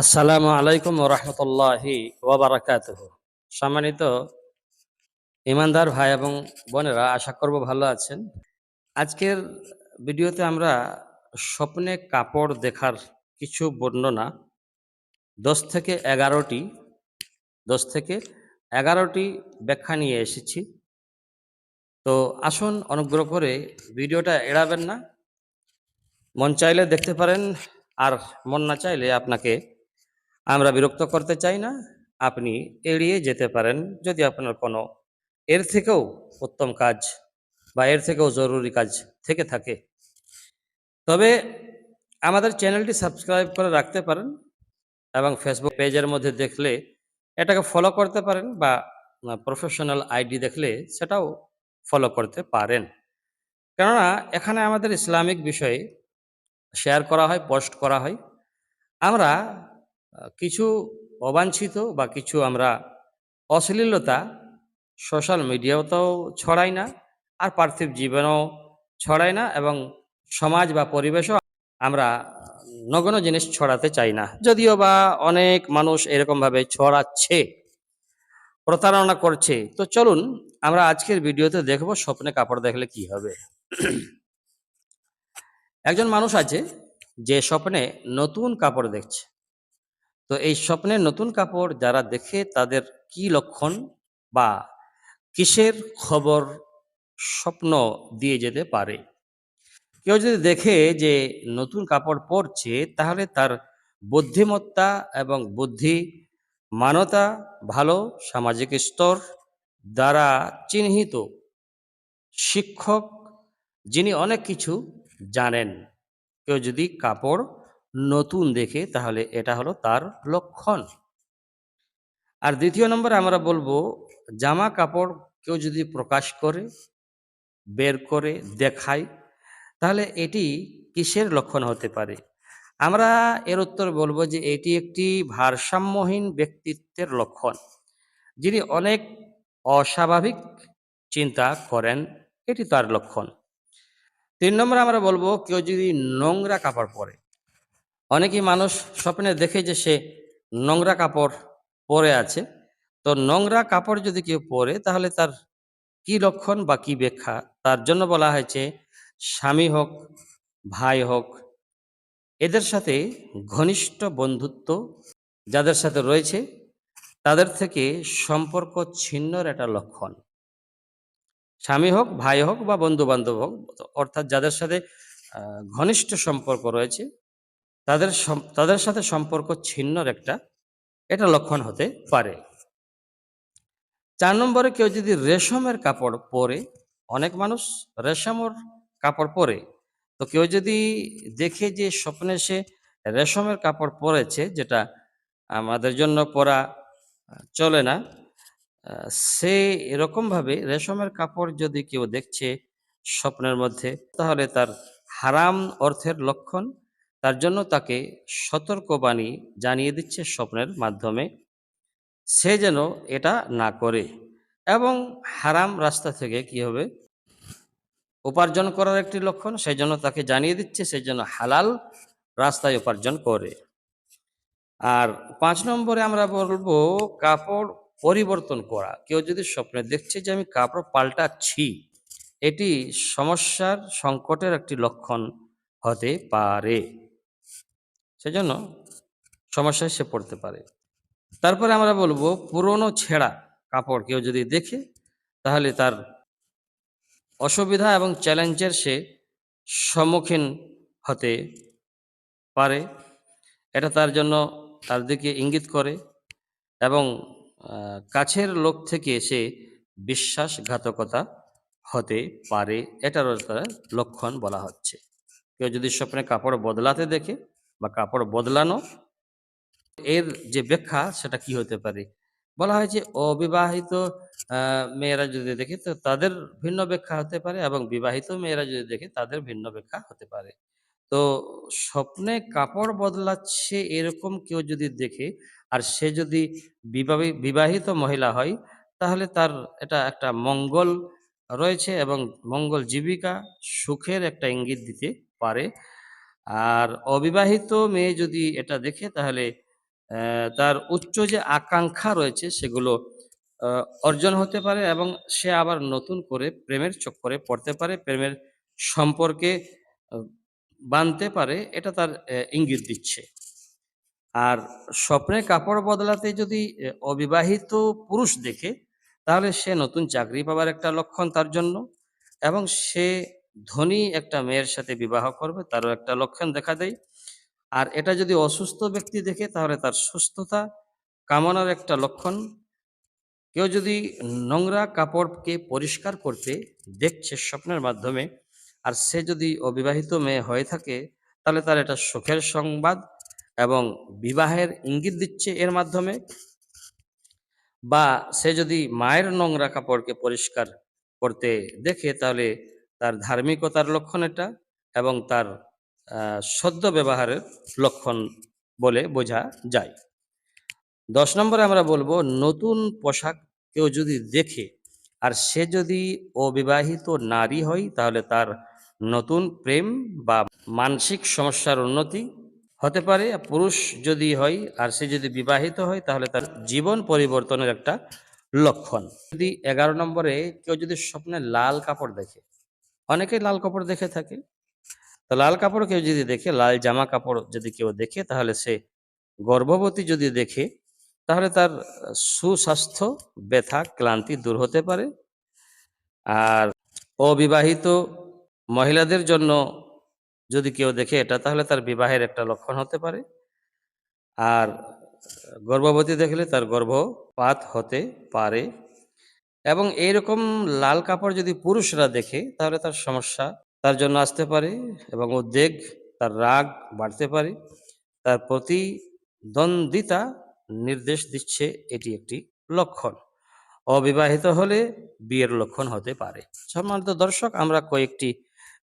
আসসালামু আলাইকুম রহমতুল্লাহি ওবরাকাতুহ সম্মানিত ইমানদার ভাই এবং বোনেরা, আশা করব ভালো আছেন। আজকের ভিডিওতে আমরা স্বপ্নে কাপড় দেখার কিছু বর্ণনা, দশ থেকে এগারোটি, দশ থেকে এগারোটি ব্যাখ্যা নিয়ে এসেছি। তো আসুন অনুগ্রহ করে ভিডিওটা এড়াবেন না। মন চাইলে দেখতে পারেন, আর মন না চাইলে আপনাকে আমরা বিরক্ত করতে চাই না। আপনি এড়িয়ে যেতে পারেন যদি আপনার কোনো এর থেকেও উত্তম কাজ বা এর থেকেও জরুরি কাজ থেকে থাকে। তবে আমাদের চ্যানেলটি সাবস্ক্রাইব করে রাখতে পারেন এবং ফেসবুক পেজের মধ্যে দেখলে এটাকে ফলো করতে পারেন বা প্রফেশনাল আইডি দেখলে সেটাও ফলো করতে পারেন। কেননা এখানে আমাদের ইসলামিক বিষয়ে শেয়ার করা হয় পোস্ট করা হয়। আমরা কিছু অবাঞ্ছিত বা কিছু আমরা অশ্লীলতা সোশ্যাল মিডিয়াতেও ছড়াই না, আর পার্থিব জীবনেও ছড়াই না এবং সমাজ বা পরিবেশও আমরা নগণ্য জিনিস ছড়াতে চাই না। যদিও বা অনেক মানুষ এরকমভাবে ছড়াচ্ছে, প্রতারণা করছে। তো চলুন, আমরা আজকের ভিডিওতে দেখব স্বপ্নে কাপড় দেখলে কি হবে। একজন মানুষ আছে যে স্বপ্নে নতুন কাপড় দেখছে। তো এই স্বপ্নের নতুন কাপড় যারা দেখে তাদের কি লক্ষণ বা কিসের খবর স্বপ্ন দিয়ে যেতে পারে? কেউ যদি দেখে যে নতুন কাপড় পরছে, তাহলে তার বুদ্ধিমত্তা এবং বুদ্ধি মানতা ভালো সামাজিক স্তর দ্বারা চিহ্নিত শিক্ষক যিনি অনেক কিছু জানেন। কেউ যদি কাপড় নতুন দেখে, তাহলে এটা হলো তার লক্ষণ। আর দ্বিতীয় নম্বরে আমরা বলব, জামা কাপড় কেউ যদি প্রকাশ করে, বের করে, দেখায়, তাহলে এটি কিসের লক্ষণ হতে পারে? আমরা এর উত্তর বলব যে এটি একটি ভারসাম্যহীন ব্যক্তিত্বের লক্ষণ। যিনি অনেক অস্বাভাবিক চিন্তা করেন, এটি তার লক্ষণ। তিন নম্বরে আমরা বলব, কেউ যদি নোংরা কাপড় পরে অনেকেই মানুষ স্বপ্নে দেখে যে সে নোংরা কাপড় পরে আছে। তো নোংরা কাপড় যদি কেউ পরে, তাহলে তার কি লক্ষণ বা কি ব্যাখ্যা? তার জন্য বলা হয়েছে, স্বামী হোক, ভাই হোক, এদের সাথে ঘনিষ্ঠ বন্ধুত্ব যাদের সাথে রয়েছে, তাদের থেকে সম্পর্ক ছিন্নর একটা লক্ষণ। স্বামী হোক, ভাই হোক বা বন্ধু বান্ধব হোক, অর্থাৎ যাদের সাথে ঘনিষ্ঠ সম্পর্ক রয়েছে তাদের তাদের সাথে সম্পর্ক ছিন্নর একটা, এটা লক্ষণ হতে পারে। চার নম্বরে কেউ যদি রেশমের কাপড় পরে, অনেক মানুষ রেশমের কাপড় পরে। তো কেউ যদি দেখে যে স্বপ্নে সে রেশমের কাপড় পরেছে, যেটা আমাদের জন্য পরা চলে না, সে এরকমভাবে রেশমের কাপড় যদি কেউ দেখছে স্বপ্নের মধ্যে, তাহলে তার হারাম অর্থের লক্ষণ তার জন্য তাকে সতর্কবাণী জানিয়ে দিচ্ছে স্বপ্নের মাধ্যমে। সে যেন এটা না করে এবং হারাম রাস্তা থেকে কি হবে? উপার্জন করার একটি লক্ষণ, সেই জন্য তাকে জানিয়ে দিচ্ছে সেই জন্য হালাল রাস্তায় উপার্জন করে। আর পাঁচ নম্বরে আমরা বলব কাপড় পরিবর্তন করা। কেউ যদি স্বপ্নে দেখছে যে আমি কাপড় পাল্টাচ্ছি, এটি সমস্যার সংকটের একটি লক্ষণ হতে পারে। সেজন্য সমস্যায় সে পড়তে পারে। তারপরে আমরা বলব পুরনো ছেঁড়া কাপড় কেউ যদি দেখে, তাহলে তার অসুবিধা এবং চ্যালেঞ্জের সে সম্মুখীন হতে পারে। এটা তার জন্য তার দিকে ইঙ্গিত করে এবং কাছের লোক থেকে সে বিশ্বাসঘাতকতা হতে পারে। এটারও তার লক্ষণ বলা হচ্ছে। কেউ যদি স্বপ্নে কাপড় বদলাতে দেখে বা কাপড় বদলানো, এর যে ব্যাখ্যা সেটা কি হতে পারে? বলা হয় যে অবিবাহিত মেয়েরা যদি দেখে তো তাদের ভিন্ন ব্যাখ্যা হতে পারে এবং বিবাহিত মেয়েরা যদি দেখে তাদের ভিন্ন ব্যাখ্যা হতে পারে। তো স্বপ্নে কাপড় বদলাচ্ছে এরকম কেউ যদি দেখে আর সে যদি বিবাহি- বিবাহিত মহিলা হয়, তাহলে তার এটা একটা মঙ্গল রয়েছে এবং মঙ্গল জীবিকা সুখের একটা ইঙ্গিত দিতে পারে। আর অবিবাহিত মেয়ে যদি এটা দেখে, তাহলে তার উচ্চ যে আকাঙ্ক্ষা রয়েছে সেগুলো অর্জন হতে পারে এবং সে আবার নতুন করে প্রেমের চক্করে পড়তে পারে, প্রেমের সম্পর্কে বানতে পারে, এটা তার ইঙ্গিত দিচ্ছে। আর স্বপ্নে কাপড় বদলাতে যদি অবিবাহিত পুরুষ দেখে, তাহলে সে নতুন চাকরি পাবার একটা লক্ষণ তার জন্য এবং সে ধনী একটা মেয়ের সাথে বিবাহ করবে, তারও একটা লক্ষণ দেখা দেয়। আর এটা যদি অসুস্থ ব্যক্তি দেখে, তাহলে তার সুস্থতা কামনার একটা লক্ষণ। কেউ যদি নোংরা কাপড়কে পরিষ্কার করতে দেখছে স্বপ্নের মাধ্যমে, আর সে যদি অবিবাহিত মেয়ে হয়ে থাকে, তাহলে তার এটা সুখের সংবাদ এবং বিবাহের ইঙ্গিত দিচ্ছে এর মাধ্যমে। বা সে যদি মায়ের নোংরা কাপড়কে পরিষ্কার করতে দেখে, তাহলে তার ধার্মিকতার লক্ষণ এটা এবং তার সদ্য ব্যবহারের লক্ষণ বলে বোঝা যায়। দশ নম্বরে আমরা বলব, নতুন পোশাক কেউ যদি দেখে আর সে যদি অবিবাহিত নারী হয়, তাহলে তার নতুন প্রেম বা মানসিক সমস্যার উন্নতি হতে পারে। পুরুষ যদি হয় আর সে যদি বিবাহিত হয়, তাহলে তার জীবন পরিবর্তনের একটা লক্ষণ। যদি এগারো নম্বরে কেউ যদি স্বপ্নে লাল কাপড় দেখে অনেকে লাল কাপড় দেখে থাকে। তো লাল কাপড় কেউ যদি দেখে, লাল জামা কাপড় যদি কেউ দেখে, তাহলে সে গর্ভবতী যদি দেখে, তাহলে তার সুস্বাস্থ্য, ব্যথা, ক্লান্তি দূর হতে পারে। আর অবিবাহিত মহিলাদের জন্য যদি কেউ দেখে এটা, তাহলে তার বিবাহের একটা লক্ষণ হতে পারে। আর গর্ভবতী দেখলে তার গর্ভপাত হতে পারে। এবং এইরকম লাল কাপড় যদি পুরুষরা দেখে, তাহলে তার সমস্যা। তার জন্য আসতে পারে এবং উদ্বেগ, তার রাগ বাড়তে পারে। তার প্রতিদ্বন্দ্বিতা নির্দেশ দিচ্ছে এটি একটি লক্ষণ। অবিবাহিত হলে বিয়ের লক্ষণ হতে পারে। সম্মানিত দর্শক, আমরা কয়েকটি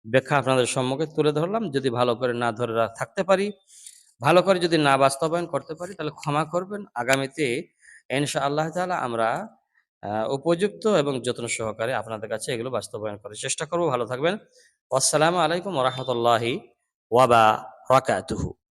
ব্যাখ্যা আপনাদের সম্মুখে তুলে ধরলাম। যদি ভালো করে না ধরে থাকতে পারি, ভালো করে যদি না বাস্তবায়ন করতে পারি, তাহলে ক্ষমা করবেন। আগামীতে ইনশা আল্লাহ তাআলা আমরা উপযুক্ত এবং যত্ন সহকারে আপনাদের কাছে এগুলো বাস্তবায়ন করার চেষ্টা করব। ভালো থাকবেন। আসসালামু আলাইকুম রহমতুল্লাহি ওয়াবা রাকাতুহু